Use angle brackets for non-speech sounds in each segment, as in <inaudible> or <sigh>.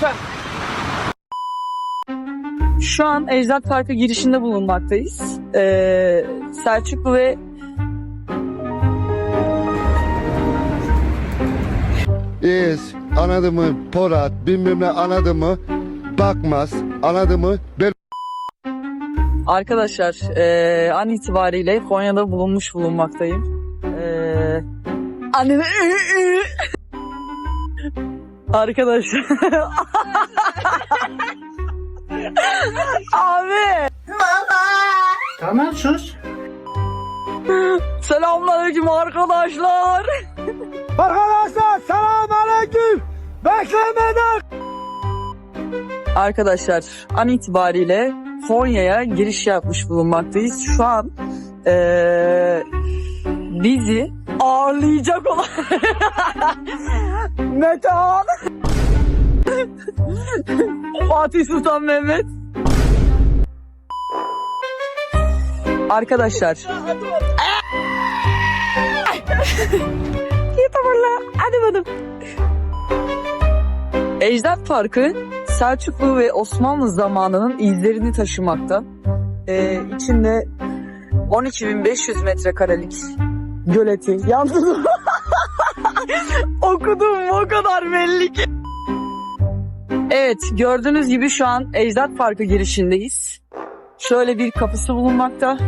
lütfen. Şu an Ecdat Parkı girişinde bulunmaktayız. Ee, Selçuklu ve İz, anladın mı? Porat, bilmem ne anladın mı? Bakmaz, anladın mı? Ben arkadaşlar ee, an itibariyle Konya'da bulunmuş bulunmaktayım. Ee, anneme Arkadaşlar. Abi. Tamam sus. Selamünaleyküm arkadaşlar. Arkadaşlar selam aleyküm. Beklemeden. Arkadaşlar an itibariyle Konya'ya giriş yapmış bulunmaktayız. Şu an eee, bizi ağırlayacak olan <laughs> Metehan Fatih Sultan Mehmet Arkadaşlar Yeter hadi bakalım. Ecdat Parkı Selçuklu ve Osmanlı zamanının izlerini taşımakta. Ee, içinde 12.500 metrekarelik göleti. Yalnız <laughs> okudum o kadar belli ki. Evet gördüğünüz gibi şu an Ecdat Parkı girişindeyiz. Şöyle bir kapısı bulunmakta.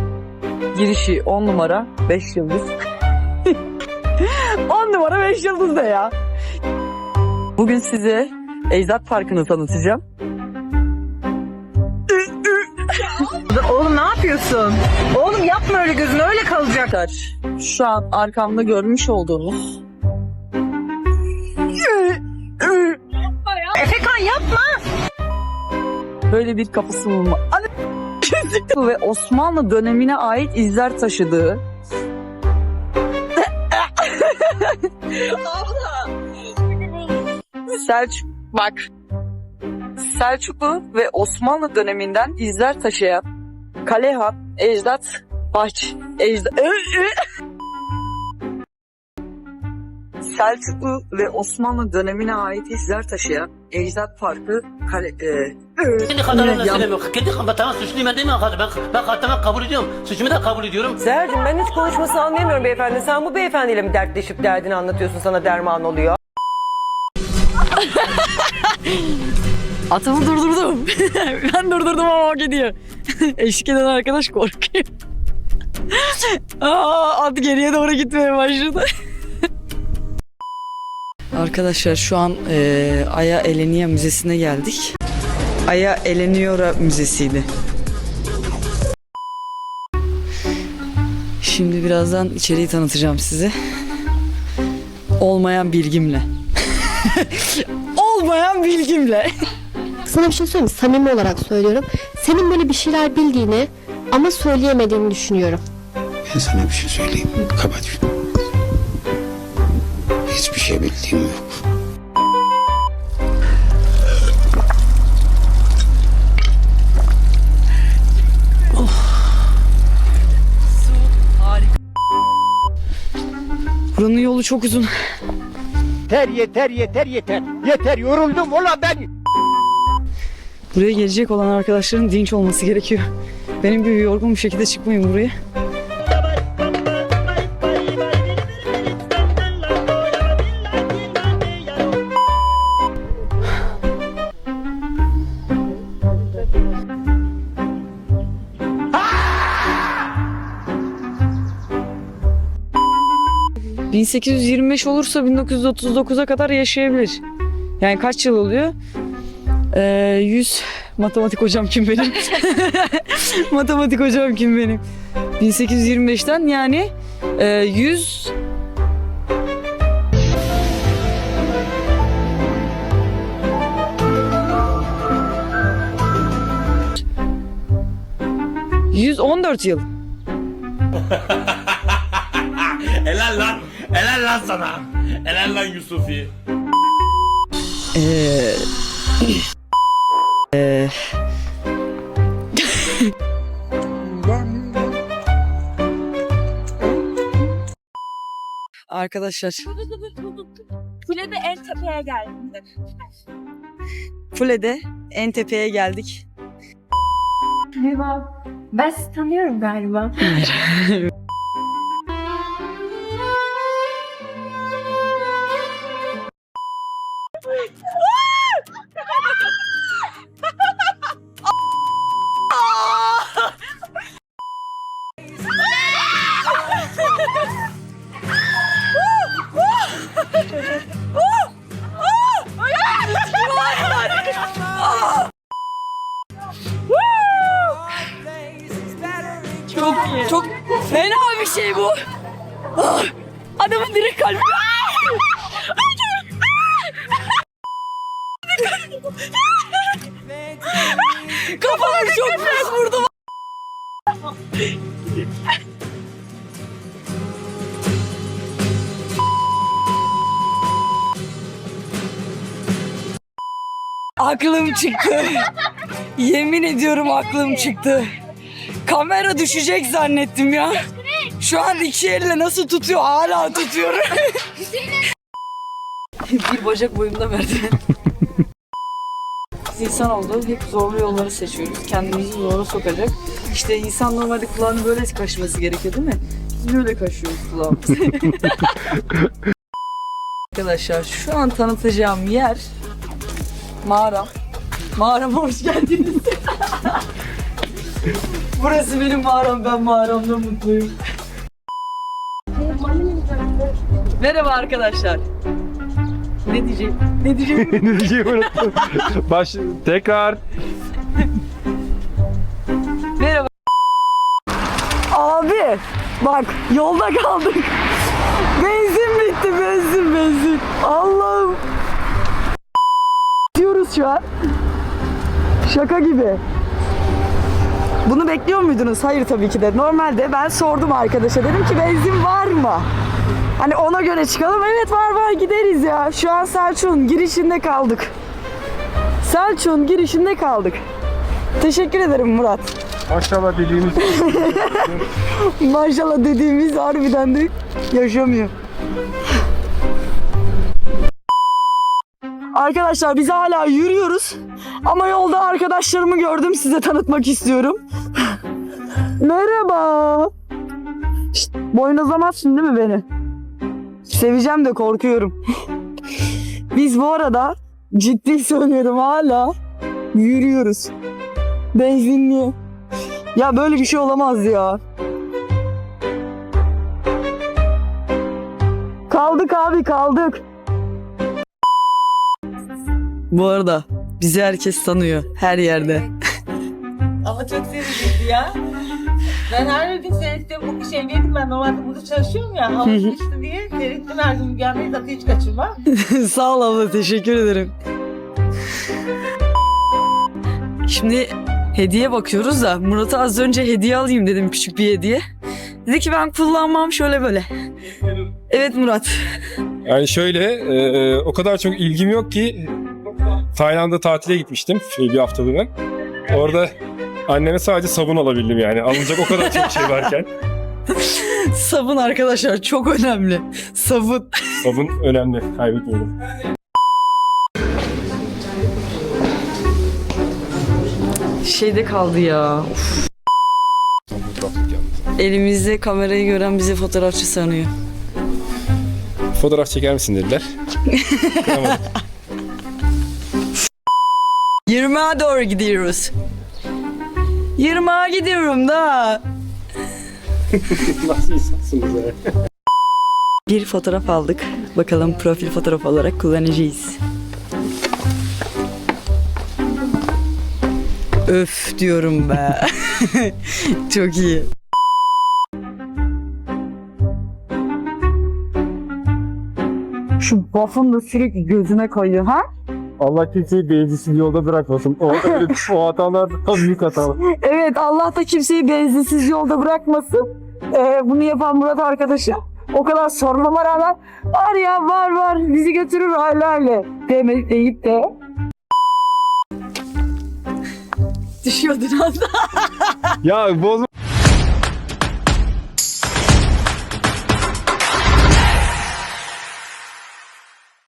Girişi 10 numara 5 yıldız. <laughs> 10 numara 5 yıldız da ya. Bugün size Ecdat Parkı'nı tanıtacağım. Oğlum ne yapıyorsun? Oğlum yapma öyle gözün öyle kalacak. Şu an arkamda görmüş olduğunuz Efekan yapma. böyle bir kapısı. Anne, ve Osmanlı dönemine ait izler taşıdığı Selçuk bak Selçuklu ve Osmanlı döneminden izler taşıyan Kalehan, Ecdat, Baş, Ecdat, Selçuklu ve Osmanlı dönemine ait izler taşıyan Ecdat Parkı Kale, e, Kendi Yan- söylemiyor. Kendi hatalarını suçluyum ben değil mi? Ben, ben hatamı kabul ediyorum. Suçumu da kabul ediyorum. Sercim ben hiç konuşmasını anlayamıyorum beyefendi. Sen bu beyefendiyle mi dertleşip derdini anlatıyorsun sana derman oluyor? <laughs> Atımı durdurdum. <laughs> ben durdurdum ama o gidiyor. <laughs> Eşlik eden arkadaş korkuyor. Aa, at geriye doğru gitmeye başladı. Arkadaşlar şu an e, Aya Eleniyor Müzesi'ne geldik. Aya Eleniora Müzesi'ydi. Şimdi birazdan içeriği tanıtacağım size. Olmayan bilgimle. <laughs> Olmayan bilgimle. Sana bir şey söyleyeyim mi? Samimi olarak söylüyorum. Senin böyle bir şeyler bildiğini ama söyleyemediğini düşünüyorum. Ben sana bir şey söyleyeyim. Kapat şunu. Hiçbir şey bildiğim yok. Buranın yolu çok uzun. Yeter yeter yeter yeter. Yeter yoruldum ulan ben. Buraya gelecek olan arkadaşların dinç olması gerekiyor. Benim gibi yorgun bir şekilde çıkmayın buraya. ...1825 olursa 1939'a kadar yaşayabilir. Yani kaç yıl oluyor? Ee, 100 matematik hocam kim benim? <laughs> matematik hocam kim benim? 1825'ten yani e, 100 114 yıl. <laughs> Helal lan. Helal lan sana. Helal lan Yusufi. Ee, ee, Arkadaşlar Kulede en tepeye geldim. Fule'de en tepeye geldik. Merhaba. Ben sizi tanıyorum galiba. Çok fena bir şey bu. Ah! Adamın direkt kalbi. Kafamı çok pek vurdum. Aklım çıktı. Yemin ediyorum aklım çıktı. Kamera düşecek zannettim ya. Şu an iki elle nasıl tutuyor hala tutuyorum. <laughs> bir bacak boyunda merdiven. Biz insan oldu. Hep zorlu yolları seçiyoruz. Kendimizi zora sokacak. İşte insan normalde kulağını böyle kaşıması gerekiyor değil mi? Biz böyle kaşıyoruz kulağımızı. <laughs> Arkadaşlar şu an tanıtacağım yer mağaram. Mağarama hoş geldiniz. <laughs> Burası benim mağaram, ben mağaramda mutluyum. Merhaba arkadaşlar. Ne diyeceğim? Ne diyeceğim? <laughs> ne diyeceğimi unuttum. Baş, tekrar. Merhaba. Abi bak yolda kaldık. Benzin bitti benzin benzin. Allah'ım. Diyoruz şu an. Şaka gibi. Bunu bekliyor muydunuz? Hayır tabii ki de. Normalde ben sordum arkadaşa. Dedim ki benzin var mı? Hani ona göre çıkalım. Evet var var gideriz ya. Şu an Selçuk'un girişinde kaldık. Selçuk'un girişinde kaldık. Teşekkür ederim Murat. Maşallah dediğimiz <laughs> Maşallah dediğimiz harbiden de yaşamıyor. Arkadaşlar biz hala yürüyoruz. Ama yolda arkadaşlarımı gördüm size tanıtmak istiyorum. <laughs> Merhaba. Şşt, boynuzlamazsın değil mi beni? Seveceğim de korkuyorum. <laughs> biz bu arada ciddi söylüyorum hala yürüyoruz. Benzinliğe. Ya böyle bir şey olamaz ya. Kaldık abi kaldık. Bu arada bizi herkes tanıyor her yerde. <laughs> Ama çok sevindim ya. Ben her gün seyrettim bu şeydeydim ben normalde burada çalışıyorum ya. Hava sıkıştı diye seyrettim her gün mükemmel zaten hiç kaçırmam. <laughs> Sağ ol abla teşekkür ederim. Şimdi hediye bakıyoruz da Murat'a az önce hediye alayım dedim küçük bir hediye. Dedi ki ben kullanmam şöyle böyle. Evet Murat. Yani şöyle e, o kadar çok ilgim yok ki Tayland'a tatile gitmiştim bir haftalığına. Orada anneme sadece sabun alabildim yani. Alınacak o kadar çok şey varken. <laughs> Sabun arkadaşlar çok önemli. Sabun. Sabun önemli. Kaybetmeyelim. Şeyde kaldı ya. Uf. Elimizde kamerayı gören bizi fotoğrafçı sanıyor. Fotoğraf çeker misin dediler. <laughs> Kıyamadım. 20'a doğru gidiyoruz. 20'a gidiyorum da. <laughs> Nasıl insansınız ya? Bir fotoğraf aldık. Bakalım profil fotoğraf olarak kullanacağız. Öf diyorum be. <laughs> Çok iyi. Şu buff'ın da sürekli gözüne kayıyor ha? Allah kimseyi benzinsiz yolda bırakmasın. O, öyle, o hatalar da büyük hatalar. Evet Allah da kimseyi benzinsiz yolda bırakmasın. Ee, bunu yapan Murat arkadaşım. O kadar sormama rağmen var ya var var bizi götürür hala öyle deme, deyip de düşüyordun az Ya bozma.